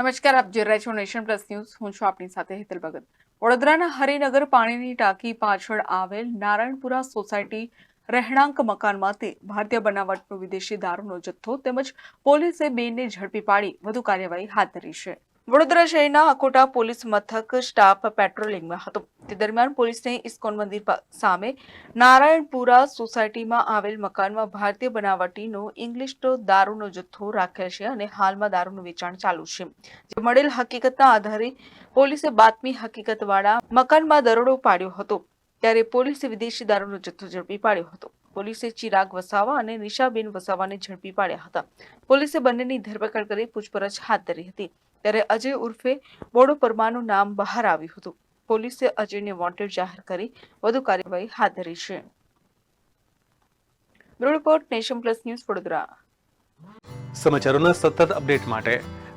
નમસ્કાર, આપ જોઈ રહ્યા છો નેશન પ્લસ ન્યૂઝ. હું છું આપની સાથે હેતલ ભગત. વડોદરાના હરિનગર પાણીની ટાંકી પાછળ આવેલ નારાયણપુરા સોસાયટી રહેણાંક મકાનમાંથી ભારતીય બનાવટનો વિદેશી દારૂનો જથ્થો તેમજ પોલીસે બેને ઝડપી પાડી વધુ કાર્યવાહી હાથ ધરી છે. વડોદરા શહેરના અકોટા પોલીસ મથક સ્ટાફ પેટ્રોલિંગમાં હતો. તે દરમિયાન પોલીસને ઇસ્કોન મંદિર સામે નારાયણપુરા સોસાયટીમાં આવેલ મકાનમાં ભારતીય બનાવટીનો ઇંગ્લિશનો દારૂનો જથ્થો રાખેલ છે અને હાલમાં દારૂનું વેચાણ ચાલુ છે. જે મળેલ હકીકતના આધારે પોલીસે બાતમી હકીકતવાળા મકાનમાં દરોડો પાડ્યો હતો. ત્યારે પોલીસે વિદેશી દારૂનો જથ્થો ઝડપી પાડ્યો હતો. પોલીસે ચિરાગ વસાવા અને નિશાબેન વસાવાને ઝડપી પાડ્યા હતા. પોલીસે બંનેની ધરપકડ કરી પૂછપરછ હાથ ધરી હતી. ત્યારે અજય ઉર્ફે બોડો પરમાનું નામ બહાર આવ્યું હતું. પોલીસે અજયને વોન્ટેડ જાહેર કરી વધુ કાર્યવાહી હાથ ધરી છે. Bureau nation plus news Vadodara. સમાચારોના સતત અપડેટ માટે